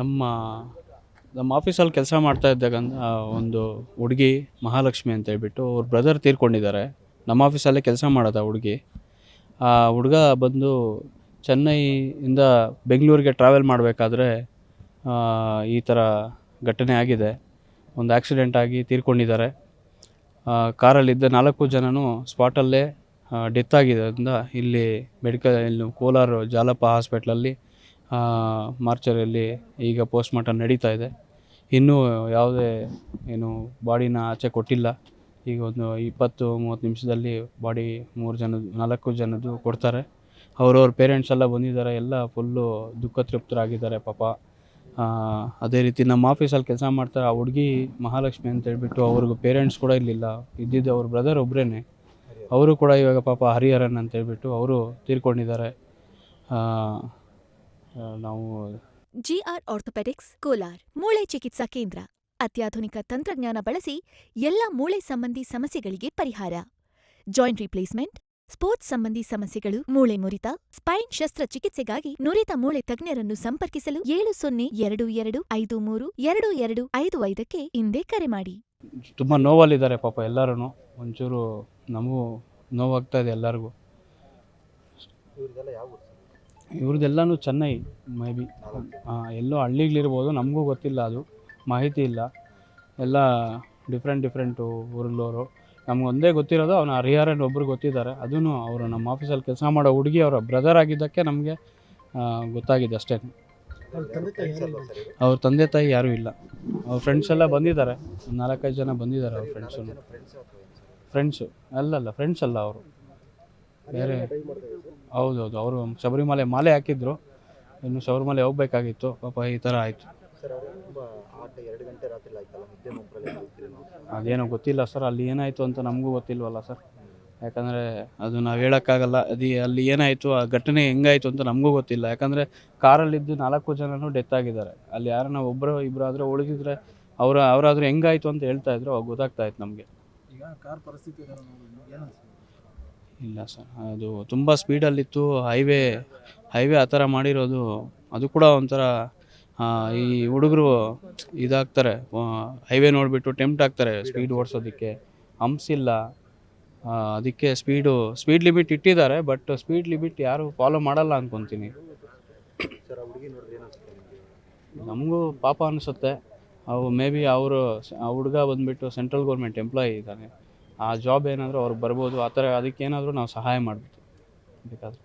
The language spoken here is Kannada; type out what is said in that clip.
ನಮ್ಮ ನಮ್ಮ ಆಫೀಸಲ್ಲಿ ಕೆಲಸ ಮಾಡ್ತಾ ಇದ್ದಾಗ ಒಂದು ಹುಡುಗಿ ಮಹಾಲಕ್ಷ್ಮಿ ಅಂತ ಹೇಳ್ಬಿಟ್ಟು ಅವ್ರ ಬ್ರದರ್ ತೀರ್ಕೊಂಡಿದ್ದಾರೆ. ನಮ್ಮ ಆಫೀಸಲ್ಲೇ ಕೆಲಸ ಮಾಡೋದು ಆ ಹುಡುಗಿ. ಆ ಹುಡುಗ ಬಂದು ಚೆನ್ನೈಯಿಂದ ಬೆಂಗಳೂರಿಗೆ ಟ್ರಾವೆಲ್ ಮಾಡಬೇಕಾದ್ರೆ ಈ ಥರ ಘಟನೆ ಆಗಿದೆ. ಒಂದು ಆಕ್ಸಿಡೆಂಟ್ ಆಗಿ ತೀರ್ಕೊಂಡಿದ್ದಾರೆ. ಕಾರಲ್ಲಿದ್ದ ನಾಲ್ಕು ಜನನೂ ಸ್ಪಾಟಲ್ಲೇ ಡೆತ್ ಆಗಿದ್ದರಿಂದ ಇಲ್ಲಿ ಮೆಡಿಕಲ್ ಇಲ್ಲಿ ಕೋಲಾರ ಜಾಲಪ್ಪ ಹಾಸ್ಪಿಟ್ಲಲ್ಲಿ ಮಾರ್ಚರಿಯಲ್ಲಿ ಈಗ ಪೋಸ್ಟ್ ಮಾರ್ಟಮ್ ನಡೀತಾ ಇದೆ. ಇನ್ನೂ ಯಾವುದೇ ಏನು ಬಾಡಿನ ಆಚೆ ಕೊಟ್ಟಿಲ್ಲ. ಈಗ ಒಂದು ಇಪ್ಪತ್ತು, ಮೂವತ್ತು ನಿಮಿಷದಲ್ಲಿ ಬಾಡಿ ಮೂರು ಜನ, ನಾಲ್ಕು ಜನದ್ದು ಕೊಡ್ತಾರೆ. ಅವ್ರವ್ರ ಪೇರೆಂಟ್ಸ್ ಎಲ್ಲ ಬಂದಿದ್ದಾರೆ. ಎಲ್ಲ ಫುಲ್ಲು ದುಃಖ ತೃಪ್ತರಾಗಿದ್ದಾರೆ ಪಾಪ. ಅದೇ ರೀತಿ ನಮ್ಮ ಆಫೀಸಲ್ಲಿ ಕೆಲಸ ಮಾಡ್ತಾರೆ ಆ ಹುಡುಗಿ ಮಹಾಲಕ್ಷ್ಮಿ ಅಂತ ಹೇಳ್ಬಿಟ್ಟು ಅವ್ರಿಗೂ ಪೇರೆಂಟ್ಸ್ ಕೂಡ ಇರಲಿಲ್ಲ. ಇದ್ದಿದ್ದು ಅವ್ರ ಬ್ರದರ್ ಒಬ್ಬರೇ ಅವರು ಕೂಡ ಇವಾಗ ಪಾಪ ಹರಿಹರನ್ ಅಂತ ಹೇಳ್ಬಿಟ್ಟು ಅವರು ತೀರ್ಕೊಂಡಿದ್ದಾರೆ. ಆ, ಜಿ ನಾವು ಜಿಆರ್ ಆರ್ಥೋಪೆಡಿಕ್ಸ್ ಕೋಲಾರ್ ಮೂಳೆ ಚಿಕಿತ್ಸಾ ಕೇಂದ್ರ. ಅತ್ಯಾಧುನಿಕ ತಂತ್ರಜ್ಞಾನ ಬಳಸಿ ಎಲ್ಲ ಮೂಳೆ ಸಂಬಂಧಿ ಸಮಸ್ಯೆಗಳಿಗೆ ಪರಿಹಾರ. ಜಾಯಿಂಟ್ ರಿಪ್ಲೇಸ್ಮೆಂಟ್ ಸ್ಪೋರ್ಟ್ಸ್ ಸಂಬಂಧಿ ಸಮಸ್ಯೆಗಳು ಮೂಳೆ ಮುರಿತ ಸ್ಪೈನ್ ಶಸ್ತ್ರಚಿಕಿತ್ಸೆಗಾಗಿ ನುರಿತ ಮೂಳೆ ತಜ್ಞರನ್ನು ಸಂಪರ್ಕಿಸಲು ಏಳು ಸೊನ್ನೆ ಎರಡು ಎರಡು ಐದು ಮೂರು ಎರಡು ಎರಡು ಐದು ಐದಕ್ಕೆ ಹಿಂದೆ ಕರೆ ಮಾಡಿ. ತುಂಬಾ ನೋವಲ್ಲಿದ್ದಾರೆ ಪಾಪ ಎಲ್ಲರೂ ಒಂಚೂರು ನಮಗೂ ನೋವಾಗ್ತಾ ಇದೆ ಎಲ್ಲರಿಗೂ. ಇವ್ರದ್ದೆಲ್ಲನೂ ಚೆನ್ನೈ ಮೇ ಬಿ. ಎಲ್ಲೋ ಹಳ್ಳಿಗಳಿರ್ಬೋದು ನಮಗೂ ಗೊತ್ತಿಲ್ಲ ಅದು. ಮಾಹಿತಿ ಇಲ್ಲ. ಎಲ್ಲ ಡಿಫ್ರೆಂಟ್ ಡಿಫ್ರೆಂಟು ಊರಲ್ಲೋರು ನಮಗೊಂದೇ ಗೊತ್ತಿರೋದು ಅವನ ಹರಿಹರನ್ ಒಬ್ಬರು ಗೊತ್ತಿದ್ದಾರೆ. ಅದೂ ಅವರು ನಮ್ಮ ಆಫೀಸಲ್ಲಿ ಕೆಲಸ ಮಾಡೋ ಹುಡುಗಿ ಅವರ ಬ್ರದರ್ ಆಗಿದ್ದಕ್ಕೆ ನಮಗೆ ಗೊತ್ತಾಗಿದೆ ಅಷ್ಟೇ. ಅವ್ರ ತಂದೆ ತಾಯಿ ಯಾರೂ ಇಲ್ಲ. ಅವ್ರ ಫ್ರೆಂಡ್ಸ್ ಎಲ್ಲ ಬಂದಿದ್ದಾರೆ. ನಾಲ್ಕೈದು ಜನ ಬಂದಿದ್ದಾರೆ ಅವ್ರ ಫ್ರೆಂಡ್ಸು ಫ್ರೆಂಡ್ಸು ಅಲ್ಲಲ್ಲ ಫ್ರೆಂಡ್ಸ್ ಅಲ್ಲ ಅವರು. ಬೇರೆ ಹೌದೌದು ಅವರು ಶಬರಿಮಲೆ ಮಾಲೆ ಹಾಕಿದ್ರು. ಇನ್ನು ಶಬರಿಮಲೆ ಹೋಗ್ಬೇಕಾಗಿತ್ತು ಪಾಪ ಈ ಥರ ಆಯಿತು. ಅದೇನೋ ಗೊತ್ತಿಲ್ಲ ಸರ್ ಅಲ್ಲಿ ಏನಾಯಿತು ಅಂತ ನಮಗೂ ಗೊತ್ತಿಲ್ವಲ್ಲ ಸರ್. ಯಾಕಂದರೆ ಅದು ನಾವು ಹೇಳೋಕ್ಕಾಗಲ್ಲ ಅದು ಅಲ್ಲಿ ಏನಾಯಿತು ಆ ಘಟನೆ ಹೆಂಗಾಯಿತು ಅಂತ ನಮಗೂ ಗೊತ್ತಿಲ್ಲ. ಯಾಕಂದರೆ ಕಾರಲ್ಲಿದ್ದು ನಾಲ್ಕು ಜನನೂ ಡೆತ್ ಆಗಿದ್ದಾರೆ. ಅಲ್ಲಿ ಯಾರನ್ನ ಒಬ್ಬರು ಇಬ್ಬರು ಆದರೆ ಉಳಿದಿದ್ರೆ ಅವರ ಅವರಾದರೂ ಹೆಂಗಾಯಿತು ಅಂತ ಹೇಳ್ತಾ ಇದ್ರು ಅವಾಗ ಗೊತ್ತಾಗ್ತಾ ಇತ್ತು ನಮಗೆ. ಈಗ ಕಾರ್ ಪರಿಸ್ಥಿತಿ ಏನು ಇಲ್ಲ ಸರ್ ಅದು ತುಂಬ ಸ್ಪೀಡಲ್ಲಿತ್ತು ಹೈವೇ ಹೈವೇ ಆ ಥರ ಮಾಡಿರೋದು ಅದು ಕೂಡ ಒಂಥರ ಆ, ಈ ಹುಡುಗರು ಇದಾಗ್ತಾರೆ ಹೈವೇ ನೋಡಿಬಿಟ್ಟು ಟೆಂಪ್ಟ್ ಆಗ್ತಾರೆ ಸ್ಪೀಡ್ ಓಡಿಸೋದಕ್ಕೆ ಹಂಪ್ಸ್ ಇಲ್ಲ ಅದಕ್ಕೆ ಸ್ಪೀಡು ಸ್ಪೀಡ್ ಲಿಮಿಟ್ ಇಟ್ಟಿದ್ದಾರೆ ಬಟ್ ಸ್ಪೀಡ್ ಲಿಮಿಟ್ ಯಾರು ಫಾಲೋ ಮಾಡಲ್ಲ ಅಂದ್ಕೊತೀನಿ ಸರ್ ಹುಡುಗಿ ನೋಡಿದ್ರೆ ಏನು ಅನ್ಸುತ್ತೆ ನಮಗೂ ಪಾಪ ಅನಿಸುತ್ತೆ. ಅವು ಮೇ ಬಿ ಅವರು ಹುಡುಗ ಬಂದುಬಿಟ್ಟು ಸೆಂಟ್ರಲ್ ಗೌರ್ಮೆಂಟ್ ಎಂಪ್ಲಾಯಿ ಇದ್ದಾನೆ. ಆ ಜಾಬ್ ಏನಾದರೂ ಅವ್ರಿಗೆ ಬರ್ಬೋದು, ಆ ಥರ ಅದಕ್ಕೇನಾದರೂ ನಾವು ಸಹಾಯ ಮಾಡ್ಬೋದು. ಬೇಕಾದ್ರೆ.